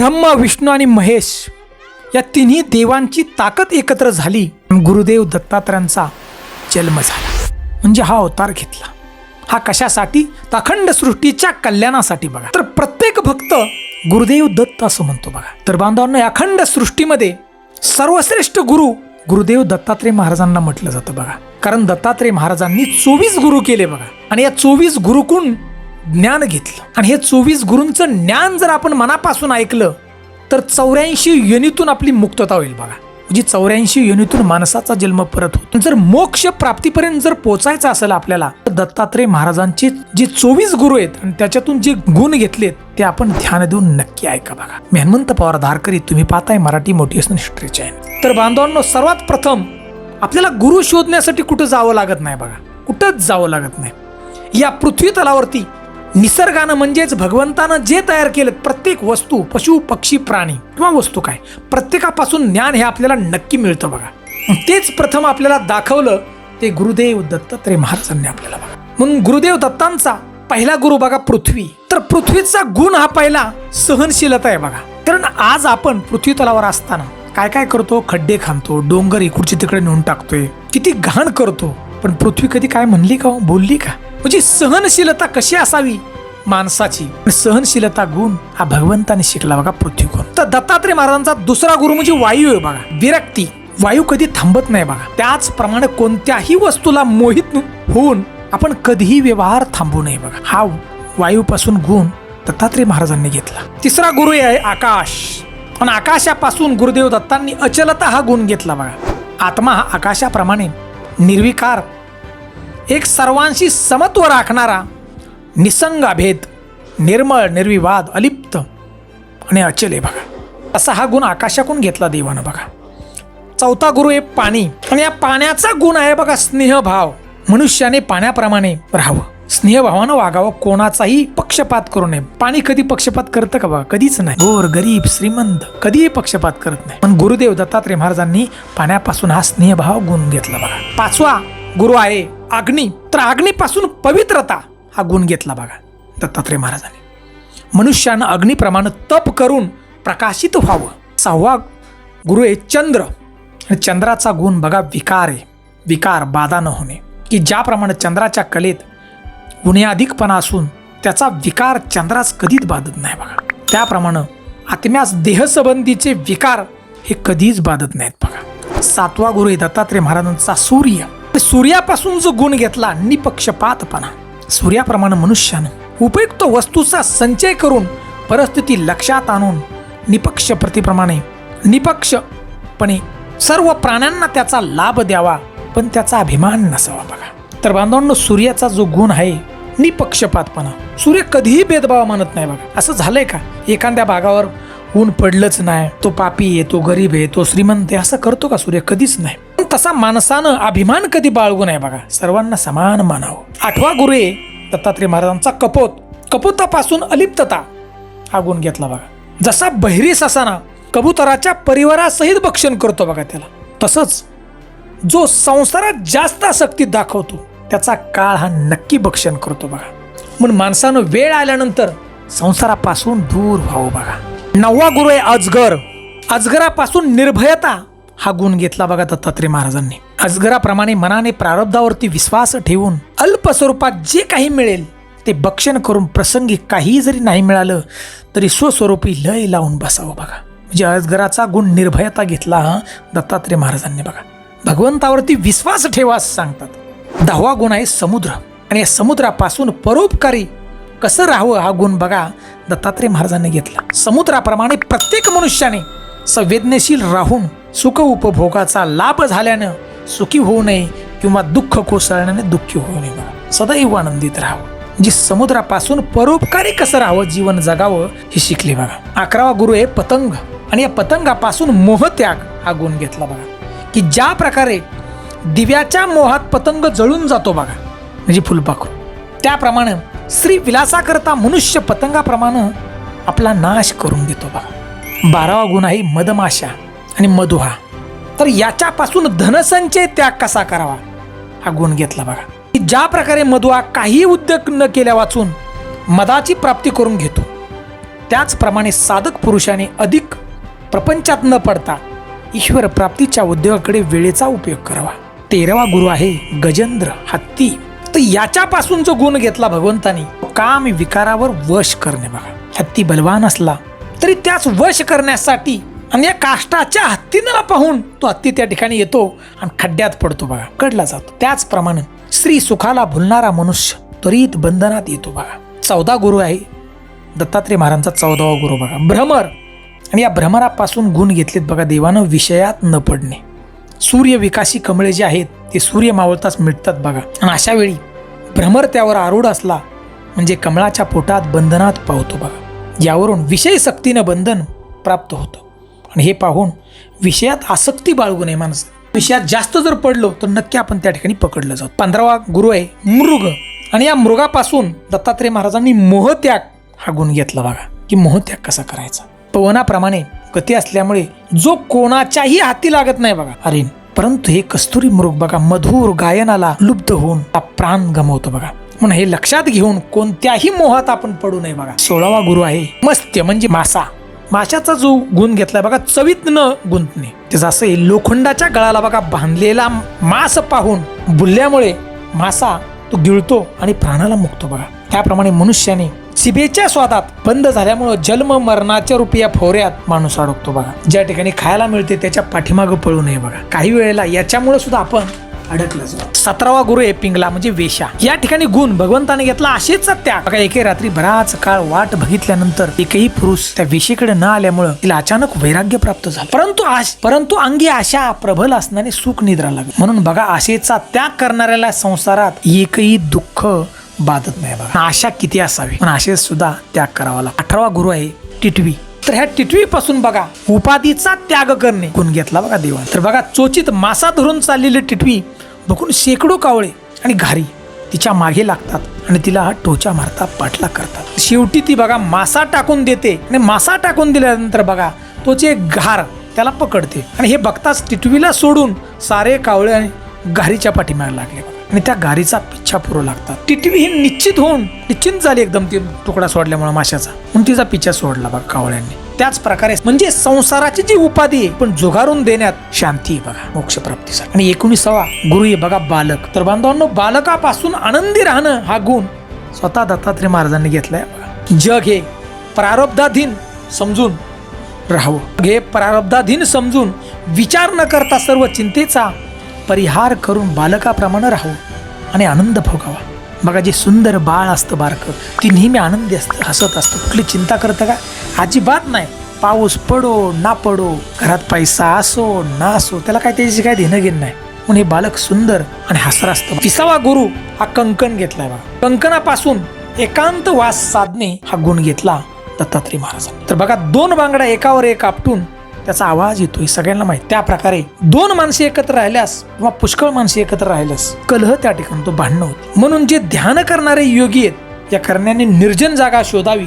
ब्रह्म विष्णू आणि महेश या तिन्ही देवांची ताकद एकत्र झाली गुरुदेव दत्तात्रयांचा जन्म झाला. म्हणजे हा अवतार घेतला. हा कशासाठी? अखंड सृष्टीच्या कल्याणासाठी बघा. तर प्रत्येक भक्त गुरुदेव दत्त असं म्हणतो बघा. तर बांधवांना अखंड सृष्टीमध्ये सर्वश्रेष्ठ गुरु गुरुदेव दत्तात्रय महाराजांना म्हटलं जातं बघा. कारण दत्तात्रय महाराजांनी चोवीस गुरु केले बघा. आणि या चोवीस गुरुकुंड ज्ञान घेतलं. आणि हे चोवीस गुरूंचं ज्ञान जर आपण मनापासून ऐकलं तर चौऱ्याऐंशी योनीतून आपली मुक्तता होईल बघा. म्हणजे चौऱ्याऐंशी योनीतून माणसाचा जन्म परत होतो. जर मोक्ष प्राप्तीपर्यंत जर पोचायचं असेल आपल्याला तर दत्तात्रय महाराजांचे जे चोवीस गुरु आहेत आणि त्याच्यातून जे गुण घेतलेत ते आपण ध्यान देऊन नक्की ऐका बघा. मेहनमंत पवार धारकरी तुम्ही पाहताय मराठी मोटिवेशनल हिस्ट्री चॅनल. तर बांधवांनो सर्वात प्रथम आपल्याला गुरु शोधण्यासाठी कुठं जावं लागत नाही बघा. कुठंच जावं लागत नाही. या पृथ्वी तलावरती निसर्गानं म्हणजेच भगवंतानं जे तयार केलं प्रत्येक वस्तू पशु पक्षी प्राणी किंवा वस्तू काय प्रत्येकापासून ज्ञान हे आपल्याला नक्की मिळतं बघा. तेच प्रथम आपल्याला दाखवलं ते गुरुदेव दत्तात्रय महाराजांनी आपल्याला बघा. म्हणून गुरुदेव दत्तांचा पहिला गुरु बघा पृथ्वी. तर पृथ्वीचा गुण हा पहिला सहनशीलता आहे बघा. कारण आज आपण पृथ्वी तलावर असताना काय काय करतो? खड्डे खांतो डोंगर इकडचे तिकडे नेऊन टाकतोय किती घाण करतो. पण पृथ्वी कधी काय म्हणली का हो? बोलली का? म्हणजे सहनशीलता कशी असावी? माणसाची. सहनशीलता गुण हा भगवंताने शिकला बघा पृथ्वी गुण. तर दत्तात्रय महाराजांचा दुसरा गुरु म्हणजे वायू आहे बघा. विरक्ती. वायू कधी थांबत नाही बघा. त्याचप्रमाणे कोणत्याही वस्तूला मोहित होऊन आपण कधीही व्यवहार थांबू नये बघा. हा वायूपासून गुण दत्तात्रय महाराजांनी घेतला. तिसरा गुरु आहे आकाश. पण आकाशापासून गुरुदेव दत्तांनी अचलता हा गुण घेतला बघा. आत्मा हा आकाशाप्रमाणे निर्विकार एक सर्वांशी समत्व राखणारा निसंगाभेद निर्मळ निर्विवाद अलिप्त आणि अचल आहे बघा. असा हा गुण आकाशाकडून घेतला देवानं बघा. चौथा गुरु आहे पाणी. आणि या पाण्याचा गुण आहे बघा स्नेहभाव. मनुष्याने पाण्याप्रमाणे राहावं. स्नेहभावानं वागावं कोणाचाही पक्षपात करू नये. पाणी कधी पक्षपात करतं का बा? कधीच नाही. गोर गरीब श्रीमंत कधीही पक्षपात करत नाही. पण गुरुदेव दत्तात्रय महाराजांनी पाण्यापासून हा स्नेहभाव गुण घेतला बघा. पाचवा गुरु आहे अग्नी. तर अग्नीपासून पवित्रता हा गुण घेतला बघा दत्तात्रय महाराजांनी. मनुष्यानं अग्निप्रमाणे तप करून प्रकाशित व्हावं. सहावा गुरु आहे चंद्र. आणि चंद्राचा गुण बघा विकार आहे. विकार बाधा न होणे. की ज्याप्रमाणे चंद्राच्या कलेत गुन्हेअधिकपणा असून त्याचा विकार चंद्रास कधीच बाधत नाही बघा. त्याप्रमाणे आत्म्यास देहसंबंधीचे विकार हे कधीच बाधत नाहीत बघा. सातवा गुरु दत्तात्रय महाराजांचा सूर्य. सूर्यापासून जो गुण घेतला निपक्षपातपणा. सूर्याप्रमाणे मनुष्यानं उपयुक्त वस्तूचा संचय करून परिस्थिती लक्षात आणून निपक्ष प्रतिप्रमाणे निपक्षपणे सर्व प्राण्यांना त्याचा लाभ द्यावा पण त्याचा अभिमान नसावा बघा. तर बांधवांनो सूर्याचा जो गुण आहे निपक्षपातपणा. सूर्य कधीही भेदभाव मानत नाही बघा. असं झालंय का? एखाद्या भागावर ऊन पडलंच नाही. तो पापी आहे तो गरीब आहे तो श्रीमंत आहे. असं करतो का सूर्य? कधीच नाही. पण तसा माणसानं अभिमान कधी बाळगू नये बघा. सर्वांना समान मानावं. आठवा गुरु आहे दत्तात्रय महाराजांचा कपोत. कपोतापासून अलिप्तता हा गुण घेतला बघा. जसा बहिरी ससाना कबुतराच्या परिवारासहित भक्षण करतो बघा त्याला तसंच जो संसारात जास्त आसक्ती दाखवतो त्याचा काळ हा नक्की भक्षण करतो बघा. म्हणून माणसानं वेळ आल्यानंतर संसारापासून दूर व्हावं बघा. नववा गुरु आहे अजगर. अजगरापासून निर्भयता हा गुण घेतला बघा दत्तात्रय महाराजांनी. अजगराप्रमाणे मनाने प्रारब्धावरती विश्वास ठेवून अल्प स्वरूपात जे काही मिळेल ते भक्षण करून प्रसंगी काही जरी नाही मिळालं तरी स्वस्वरूपी लय लावून बसावं बघा. म्हणजे अजगराचा गुण निर्भयता घेतला हा दत्तात्रय महाराजांनी बघा. भगवंतावरती विश्वास ठेवा असं सांगतात. दहावा गुण आहे समुद्र. आणि या समुद्रापासून परोपकारी कसं राहावं हा गुण बघा दत्तात्रय महाराजांनी घेतला. समुद्राप्रमाणे प्रत्येक मनुष्याने संवेदनशील राहून सुख उपभोगाचा लाभ झाल्यानं सुखी होऊ नये किंवा दुःख कोसळण्याने दुःखी होऊ नये बघा. सदैव आनंदित राहावं. जी समुद्रापासून परोपकारी कसं राहावं जीवन जगावं हे शिकले बघा. अकरावा गुरु आहे पतंग. आणि या पतंगापासून मोहत्याग हा गुण घेतला बघा. की ज्या प्रकारे दिव्याच्या मोहात पतंग जळून जातो बघा म्हणजे फुलपाखरू. त्याप्रमाणे श्री विलासाकरता मनुष्य पतंगाप्रमाणे आपला नाश करून घेतो बघा. बारावा गुण आहे मधमाशा आणि मधुहा. तर याच्यापासून धनसंचय त्याग कसा करावा? हा गुण घेतला बघा. की ज्या प्रकारे मधुहा काही उद्योग न केल्या वाचून मदाची प्राप्ती करून घेतो त्याचप्रमाणे साधक पुरुषाने अधिक प्रपंचात न पडता ईश्वर प्राप्तीच्या उद्योगाकडे वेळेचा उपयोग करावा. तेरावा गुरु आहे गजेंद्र हत्ती. तर याच्यापासून जो गुण घेतला भगवंतानी. काम विकारावर वश करणे बघा. हत्ती बलवान असला तरी त्याच वश करण्यासाठी आणि या काष्टाच्या हत्तीनं पाहून तो हत्ती त्या ठिकाणी येतो आणि खड्ड्यात पडतो बघा. कडला जातो. त्याचप्रमाणे श्री सुखाला भुलणारा मनुष्य त्वरित बंधनात येतो बघा. चौदा गुरु आहे. दत्तात्रय महाराजांचा चौदावा गुरु बघा. भ्रमर. आणि या भ्रमरापासून गुण घेतलेत बघा देवानं विषयात न पडणे. सूर्यविकासी कमळे जे आहेत ते सूर्य मावळताच मिटतात बघा. आणि अशा वेळी भ्रमर त्यावर आरूढ असला म्हणजे कमळाच्या पोटात बंधनात पावतो बघा. यावरून विषय सक्तीनं बंधन प्राप्त होतं. आणि हे पाहून विषयात आसक्ती बाळगू नये माणसं. विषयात जास्त जर पडलो तर नक्की आपण त्या ठिकाणी पकडलं जातो पंधरावा गुरु आहे मृग. आणि या मृगापासून दत्तात्रय महाराजांनी मोहत्याग हा गुण घेतला बघा की मोहत्याग कसा करायचा? पवनाप्रमाणे गती असल्यामुळे जो कोणाच्याही हाती लागत नाही बघा. अरे परंतु हे कस्तुरी मृग बघा मधुर गायनाला लुप्त होऊन प्राण गमवतो बघा. म्हणून हे लक्षात घेऊन कोणत्याही मोहात आपण पडू नये बघा. सोळावा गुरु आहे मस्त म्हणजे मासा. माशाचा जो गुण घेतलाय बघा चवीत न गुंतणे. ते जसं आहे, लोखंडाच्या गळाला बघा बांधलेला मास पाहून बुलल्यामुळे मासा तो गिळतो आणि प्राणाला मुक्तो बघा. त्याप्रमाणे मनुष्याने सिबेच्या स्वादात बंद झाल्यामुळं जन्म मरणाच्या रूपी या फोऱ्यात माणूस अडकतो बघा. ज्या ठिकाणी खायला मिळते त्याच्या पाठीमागं पळू नये बघा. काही वेळेला याच्यामुळे सुद्धा आपण अडकलं सतरावा गुरु आहे पिंगला म्हणजे वेशा या ठिकाणी गुण भगवंताने घेतला असेच त्याग बघा एके रात्री बराच काळ वाट बघितल्यानंतर एकही पुरुष त्या वेशीकडे न आल्यामुळं तिला अचानक वैराग्य प्राप्त झालं. परंतु आश परंतु अंगी आशा प्रबल असणारे सुख निद्रा लागली. म्हणून बघा आशेचा त्याग करणाऱ्याला संसारात एकही दुःख बाधत नाही बघा. आशा किती असावी? पण आशे सुद्धा त्याग करावा लागतो. अठरावा गुरु आहे टिटवी. तर ह्या टिटवीपासून बघा उपाधीचा त्याग करणे. गुण घेतला बघा देवा तर बघा चोचित मासा धरून चाललेली टिटवी बघून शेकडो कावळे आणि घारी तिच्यामागे लागतात आणि तिला टोचा मारता पाठला करतात. शेवटी ती बघा मासा टाकून देते. आणि मासा टाकून दिल्यानंतर बघा तोचे एक घार त्याला पकडते. आणि हे बघताच टिटवीला सोडून सारे कावळे आणि घारीच्या पाठीमागे लागले. बघा. आणि त्या गारीचा पिच्छा पुरू लागतात. टिटवी ही निश्चित होऊन निश्चिंत झाली एकदम ती तुकडा सोडल्यामुळे माशाचा. म्हणून तिचा पिच्छा सोडला बघा कावळ्यांनी. त्याच प्रकारे म्हणजे संसाराची जी उपाधी आहे पण जुगारून देण्यात शांती आहे बघा मोक्षप्राप्तीसाठी. आणि एकोणीसावा गुरु आहे बघा बालक. तर बांधवांनो बालकापासून आनंदी राहणं हा गुण स्वतः दत्तात्रय महाराजांनी घेतलाय बघा. जग हे प्रारब्धाधीन समजून राहावं. हे प्रारब्धाधीन समजून विचार न करता सर्व चिंतेचा परिहार करून बालकाप्रमाणे राहू आणि आनंद भोगावा. बघा जे सुंदर बाळ असतं बारकं ती नेहमी आनंदी असतं हसत असतं. कुठली चिंता करतं का? अजिबात नाही. पाऊस पडो ना पडो घरात पैसा असो ना असो त्याला काय त्याची काय देणं घेणं नाही. म्हणून हे बालक सुंदर आणि हसर असतं तिसावा गुरु हा कंकण घेतलाय बघा. कंकणापासून एकांत वास साधणे हा गुण घेतला दत्तात्रय महाराज तर बघा दोन बांगड्या एकावर एक आपटून त्याचा आवाज येतोय सगळ्यांना माहीत. त्या प्रकारे दोन माणसे एकत्र राहिल्यास किंवा पुष्कळ माणसे एकत्र राहिल्यास कलह त्या ठिकाणी तो भांडणं होते. म्हणून जे ध्यान करणारे योगी आहेत या करण्याने निर्जन जागा शोधावी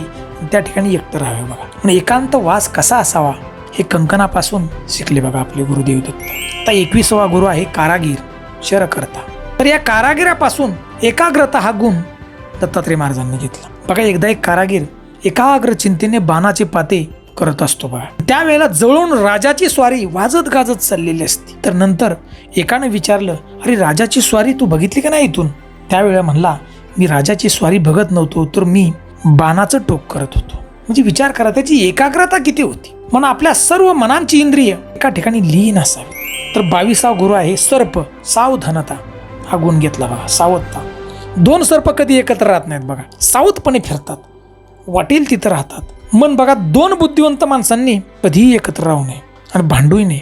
त्या ठिकाणी एकटं राहावे बघा. म्हणजे एकांत वास कसा असावा हे कंकणापासून शिकले बघा आपले गुरुदेव दत्त. आता एकविसावा गुरु आहे कारागीर शरकर्ता. तर या कारागिरापासून एकाग्रता हा गुण दत्तात्रय महाराजांनी घेतला. बघा एकदा एक कारागीर एकाग्र चिंतेने बाणाचे पाते करत असतो बघा त्यावेळेला जवळून राजाची स्वारी वाजत गाजत चाललेली असते. तर नंतर एकानं विचारलं अरे राजाची स्वारी तू बघितली का नाही इथून? त्यावेळेला म्हणला मी राजाची स्वारी बघत नव्हतो तर मी बाणाचं टोक करत होतो. म्हणजे विचार करा त्याची एकाग्रता किती होती? म्हणून आपल्या सर्व मनांची इंद्रिय एका ठिकाणी लीन असावी. तर बावीसा गुरु आहे सर्प सावधानता. हा गुण घेतला बघा सावधता. दोन सर्प कधी एकत्र राहत नाहीत बघा. सावधपणे फिरतात. वाटेल तिथं राहतात. मन बघा दोन बुद्धिवंत माणसांनी कधीही एकत्र राहू नये आणि भांडूही नये.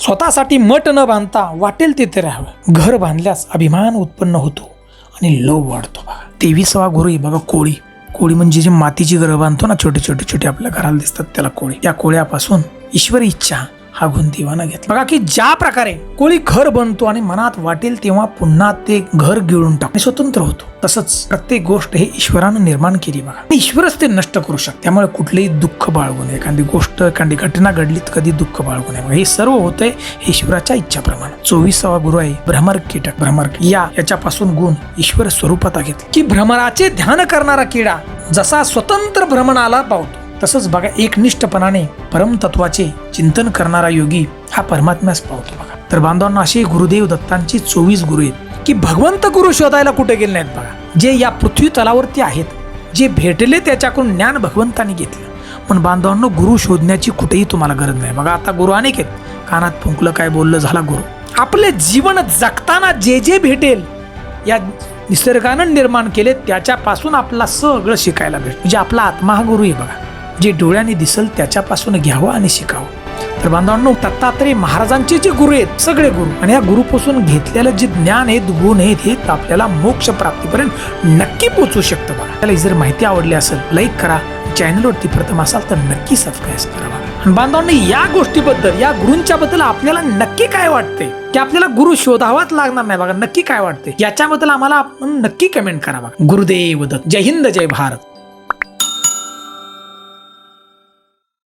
स्वतःसाठी मठ न बांधता वाटेल तेथे राहावं. घर बांधल्यास अभिमान उत्पन्न होतो आणि लोभ वाढतो बघा. तेवीसवा गुरु आहे बघा कोळी. कोळी म्हणजे जी मातीची घरं बांधतो ना छोटे छोटे छोटे आपल्या घराला दिसतात त्याला कोळी. या कोळ्यापासून ईश्वरी इच्छा हा दिवाना घेतला. बघा की ज्या प्रकारे कोळी घर बनतो आणि मनात वाटेल तेव्हा पुन्हा ते घर गिळून टाकणे स्वतंत्र होतो. तसंच प्रत्येक गोष्ट हे ईश्वरानं निर्माण केली बघा. ईश्वरच ते नष्ट करू शकते. त्यामुळे कुठलेही दुःख बाळगू नये. एखादी गोष्ट एखादी घटना घडली तर कधी दुःख बाळगू नये. हे सर्व होतंय ईश्वराच्या इच्छाप्रमाणे. चोवीसावा गुरु आहे भ्रमर कीटक भ्रमर या याच्यापासून गुण ईश्वर स्वरूपात घेतले. की भ्रमराचे ध्यान करणारा किडा जसा स्वतंत्र भ्रमणाला पावतो तसंच बघा एकनिष्ठपणाने परमतत्वाचे चिंतन करणारा योगी हा परमात्म्यास पावतो बघा. तर बांधवांना असे गुरुदेव दत्तांची चोवीस गुरु आहेत की भगवंत गुरु शोधायला कुठे गेले नाहीत बघा. जे या पृथ्वी तलावरती आहेत जे भेटले त्याच्याकडून ज्ञान भगवंताने घेतलं. पण बांधवांना गुरु शोधण्याची कुठेही तुम्हाला गरज नाही. बघा आता गुरु अनेक आहेत. कानात फुंकलं काय बोललं झाला गुरु. आपले जीवन जगताना जे जे भेटेल या निसर्गानं निर्माण केले त्याच्यापासून आपला सगळं शिकायला भेट म्हणजे आपला आत्मा हा गुरु आहे बघा. जे डोळ्याने दिसल त्याच्यापासून घ्यावं आणि शिकावं. तर बांधवांनो दत्तात्रय महाराजांचे जे गुरु आहेत सगळे गुरु आणि या गुरुपासून घेतलेलं जे ज्ञान आहेत गुण आहेत हे आपल्याला मोक्ष प्राप्तीपर्यंत नक्की पोचू शकतं बघा. त्याला जर माहिती आवडली असेल लाईक करा. चॅनलवरती प्रथम असाल तर नक्की सबस्क्राईब करा बघा. या गोष्टीबद्दल या गुरूंच्या बद्दल आपल्याला नक्की काय वाटते की आपल्याला गुरु शोधावाच लागणार नाही बघा नक्की काय वाटते याच्याबद्दल आम्हाला आपण नक्की कमेंट करा बघा. गुरुदेव दत्त जय हिंद जय भारत.